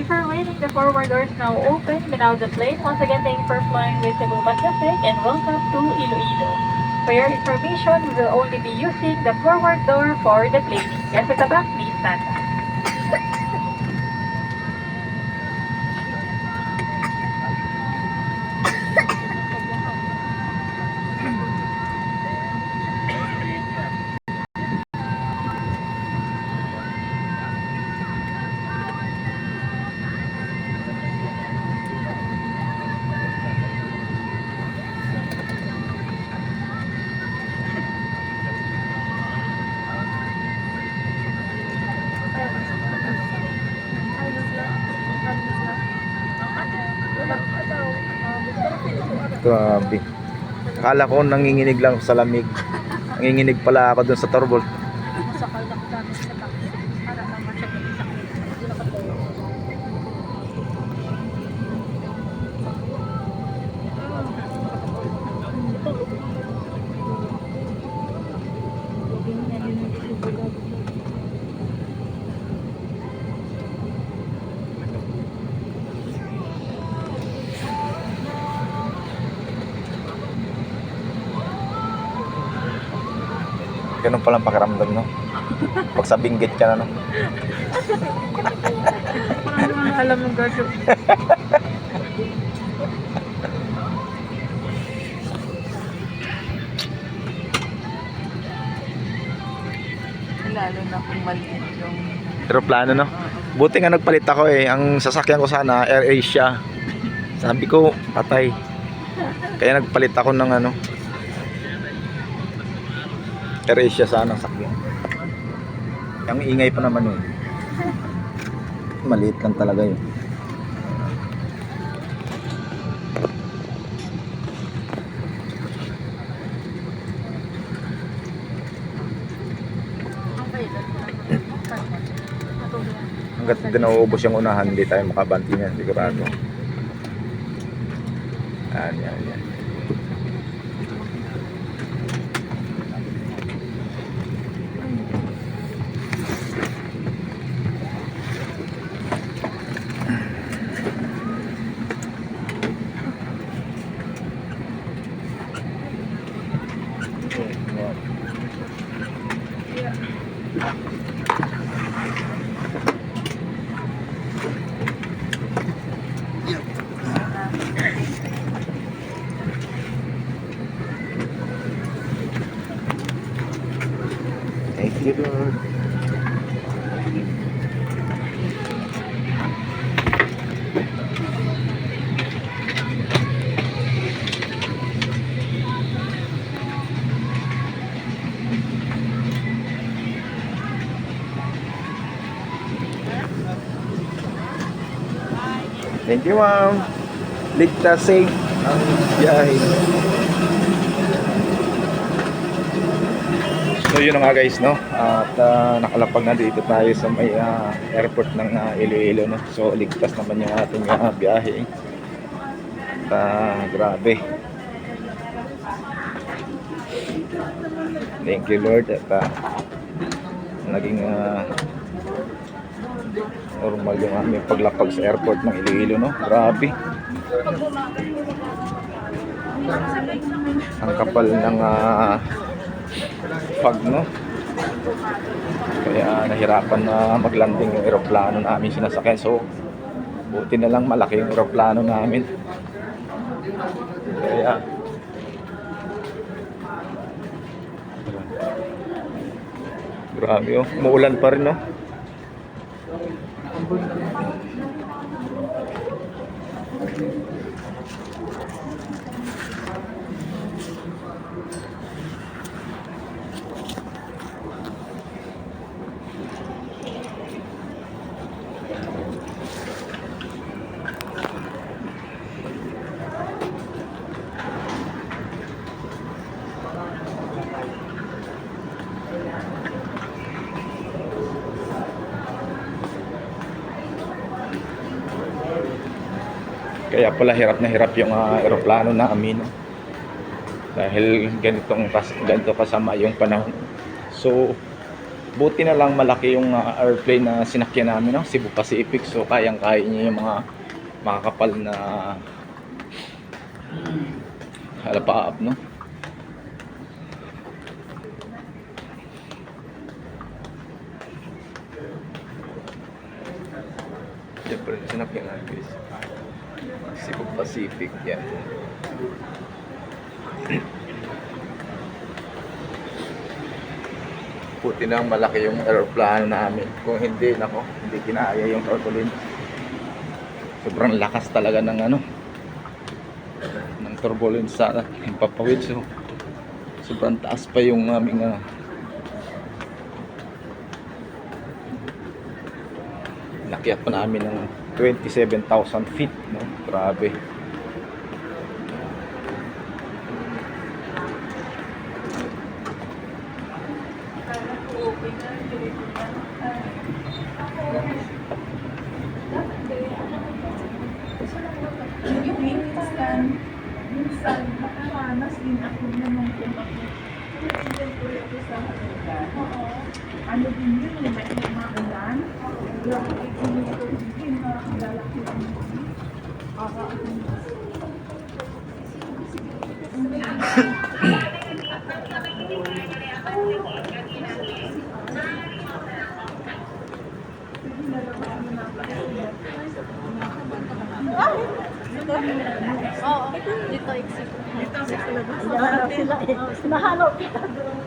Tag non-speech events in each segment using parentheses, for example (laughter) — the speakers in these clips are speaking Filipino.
you for waiting. The forward doors now open. Without the plane. Once again, thank you for flying with Cebu Pacific and welcome to Iloilo. For your information, we will only be using the forward door for the planing. Yes, at the back, please stand up. Grabe. Akala ko nanginginig lang sa lamig. Nanginginig pala ako dun sa turbol. Masakay lang namin sa Ganun palang pakiramdam, no? Pag sa binggit ka na, no? Parang mga alam ng gadyo. Lalo na kung maliit yung Aeroplano, no? Buti nga nagpalit ako eh. Ang sasakyan ko sana, Air Asia. Sabi ko, patay. Kaya nagpalit ako ng ano. Air Asia sana sakyan. Ang ingay pa naman yun. Maliit lang talaga yun. Hanggat hindi nauubos yung unahan, hindi tayo makabanti niyan, sigurado. Yan, yan, yan. Lord. Thank you, ma'am. Ligtas safe ang biyahe. So yun nga guys no? At ah, nakalapag na dito tayo sa may ah, airport ng ah, Iloilo no? So ligtas naman yung ating ah, biyahe. At ah, grabe. Thank you Lord. At ah, naging ah, normal yung aming paglapag sa airport ng Iloilo no? Grabe. Ang kapal ng ah, fog no? Kaya nahirapan na maglanding yung eroplano namin sinasakyan. So buti na lang malaki yung eroplano namin. Kaya grabe oh. Umuulan pa rin no Kaya pala hirap na hirap yung uh, eroplano namin. no? Dahil ganitong kas ganito kasama yung panahon. So Buti na lang malaki yung ah, airplane na sinakyan namin, no? Cebu Pacific. So, kayang-kaya niya yung mga makakapal na halapaap, no? Siyempre, sinakyan namin guys. Cebu Pacific, yan. Puti na malaki yung aeroplano namin. Kung hindi, nako, hindi kinaya yung turbulence. Sobrang lakas talaga ng ano, ng turbulence sa yung papawid. So, sobrang taas pa yung aming ah, nakyat pa namin ng 27,000 feet. No? Grabe. Minsan, nakaranas din ako nung ako. Pinagyan ko ako sa. Oo. Ano din yun, may maulan. Grabe, ginito din na ang lalaki ng Para Oo. Dito exit. Dito sila. sila eh. Nahalo kita doon.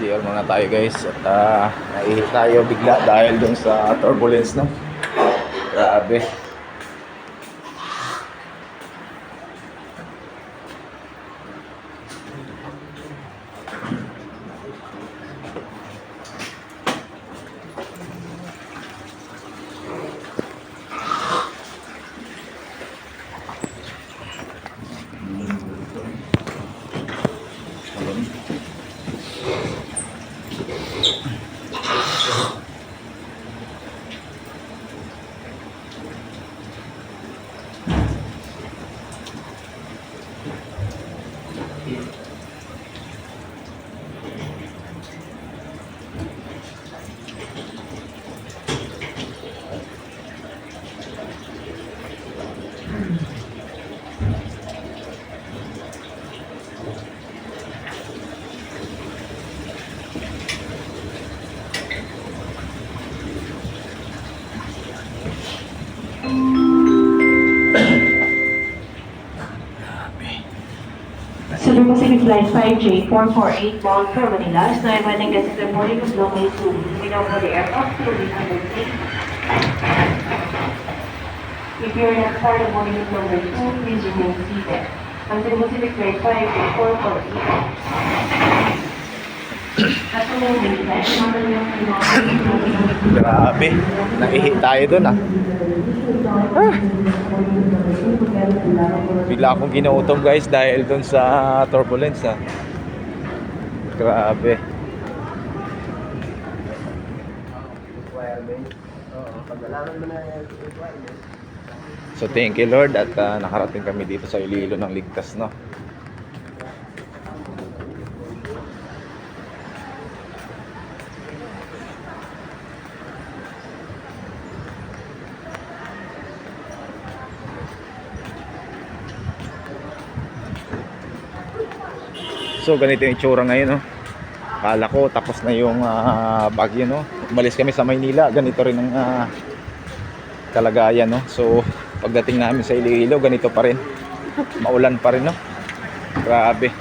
CR muna tayo guys at uh, naihi tayo bigla dahil dun sa turbulence no. Grabe. Flight 5J448 bound for Manila is now the of runway 2. We now for the aircraft to. If you are not part of boarding of number 2, please remain seated. Cebu Pacific Flight 5J448. Grabe. Naihi tayo dun ah. Ah. Bigla akong ginutom guys dahil dun sa turbulence ah. Grabe. So thank you Lord at ah, nakarating kami dito sa Iloilo ng ligtas no. So ganito yung itsura ngayon no. Kala ko tapos na yung ah, bagyo no. Umalis kami sa Maynila, ganito rin ang ah, kalagayan no. So pagdating namin sa Iloilo, ganito pa rin. Maulan pa rin no. Grabe. (coughs)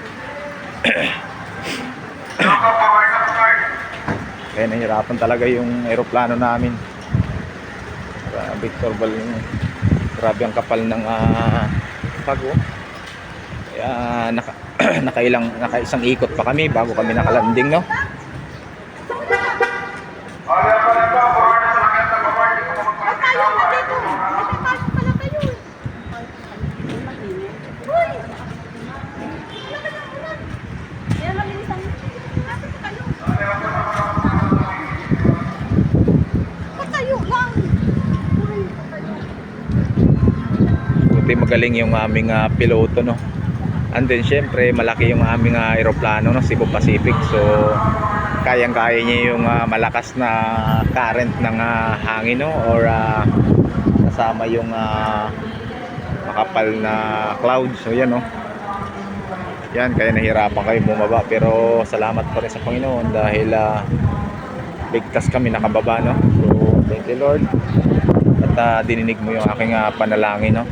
Kaya nahirapan talaga yung aeroplano namin. Grabe, turbal yung grabe ang kapal ng uh, pago. Kaya naka, (clears throat) nakailang nakaisang ikot pa kami bago kami nakalanding no. Buti magaling yung aming ah, piloto no. And then syempre malaki yung aming ah, aeroplano no, Cebu Pacific. So kayang-kaya niya yung ah, malakas na current ng ah, hangin no or ah, kasama yung ah, makapal na cloud. So yan no. Yan kaya nahirapan kayo bumaba pero salamat pa rin sa Panginoon dahil ah, ligtas kami nakababa no. So thank you Lord. At ah, dininig mo yung aking ah, panalangin no.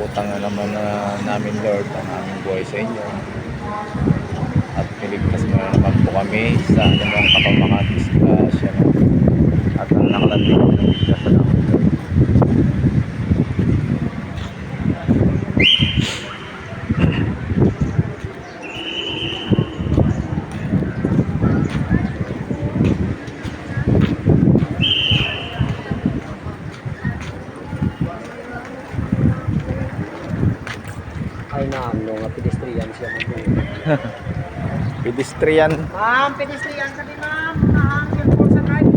Putang na naman na namin Lord ang aming buhay sa inyo. At niligtas mo na naman po kami sa anumang kapamakan disgrasya. At ang nakalandig kami ng ligtas ay naam no nga pedestrian siya. Mo (laughs) Pedestrian. ma'am pedestrian sabi ma'am ma'am yung po sa right.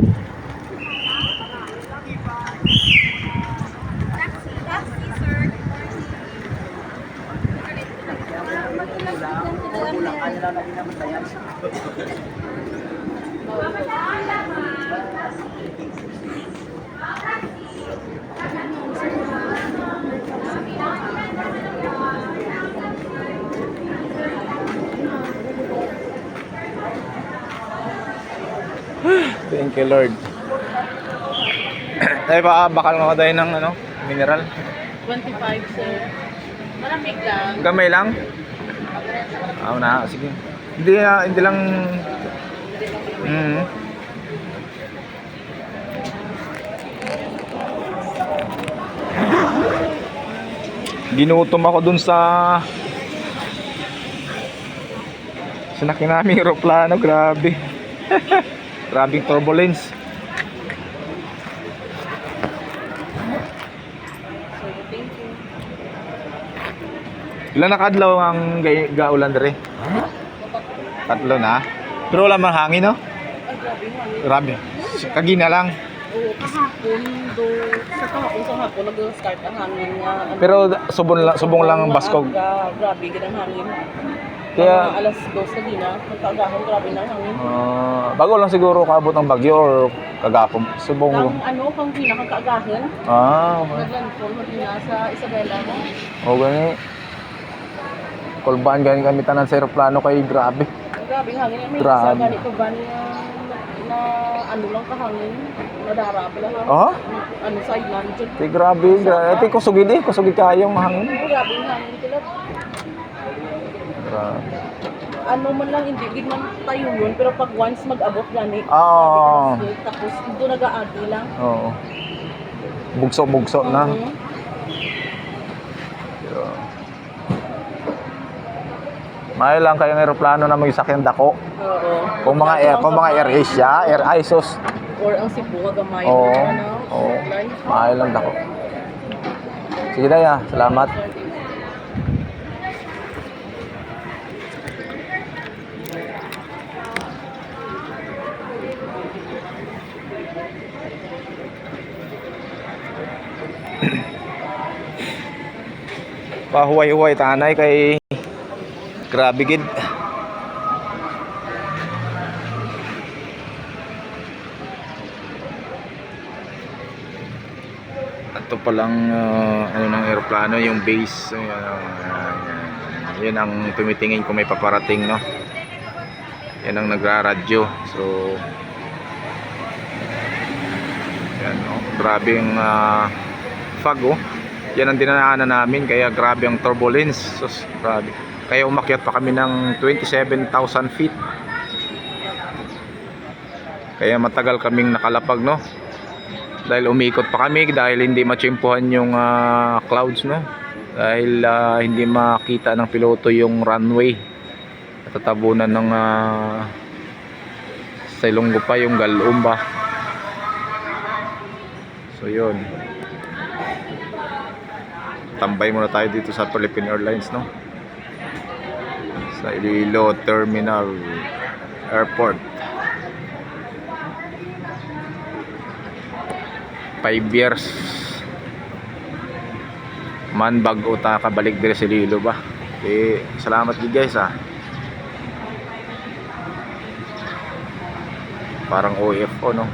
Thank you Lord. Ay ba bakal nga tayo ng ano, mineral? 25, sir. Malamig lang. Gamay lang? Ah, na, sige. Hindi na, hindi lang Mm. Ginutom ako dun sa Sinaki namin aeroplano, grabe. (laughs) Grabing turbulence. Ilan na kadlaw ang gay- gaulan dere? Tatlo na. Pero wala mang hangin, no? Grabe. Kagina lang. Oo, kahapon, do, sa kahapon, sa hapon, nag-start ang hangin nga. Pero subong lang, subong lang ang baskog. Grabe, ganang hangin. Kaya- Mga alas 2 na gina, magkaagahon, grabe na ang hangin. Ah, bago lang siguro kaabot ng bagyo or kagapon. Subong. Ang ano, kang pinakakaagahan, Ah, okay. naglandfall magina sa Isabela. O gani. Kulbaan gani kami tanan sa aeroplano kay grabe. Grabe ang hangin. May Grabe. isa ganito ba na, na ano lang kahangin, nadarap lang. Oh? Ano sa island, grabe. Gra- Ati kusugid eh, kusugid kayong hangin. Grabe ang hangin sila. Grabe. ano man lang hindi gid man tayo yun pero pag once mag-abot gani Oo. grabe ka na sweet. tapos doon nag-aagi lang Oo. Bugso-bugso na. Mhm. May lang kayong aeroplano na may sakyan dako. oo Kung mga air, kung mga Air Asia, Air Isos. or ang Cebu gamay Oo. ano Oo. May lang dako. Sige daya, salamat. Pahuway-huway tanay kay grabe gid. Ito palang uh, ano ng eroplano, yung base. Ayan, ayan. Yun ang tumitingin kung may paparating, no? Yan ang nagraradyo. So, yan, no? Grabe yung uh, fog, oh. Yan ang dinanaanan namin, kaya grabe ang turbulence. So, grabe. Kaya umakyat pa kami ng 27,000 feet. Kaya matagal kaming nakalapag, no? dahil umikot pa kami dahil hindi matsimpuhan yung ah, clouds no dahil ah, hindi makita ng piloto yung runway natatabunan ng uh, sa Ilonggo pa yung Galumba so yun tambay muna tayo dito sa Philippine Airlines no? Sa Iloilo Terminal Airport. 5 years. Man bago ta kabalik dire sa Iloilo ba? Eh salamat gi guys ah. Parang OFO no?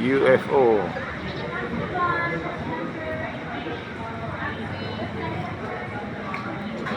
UFO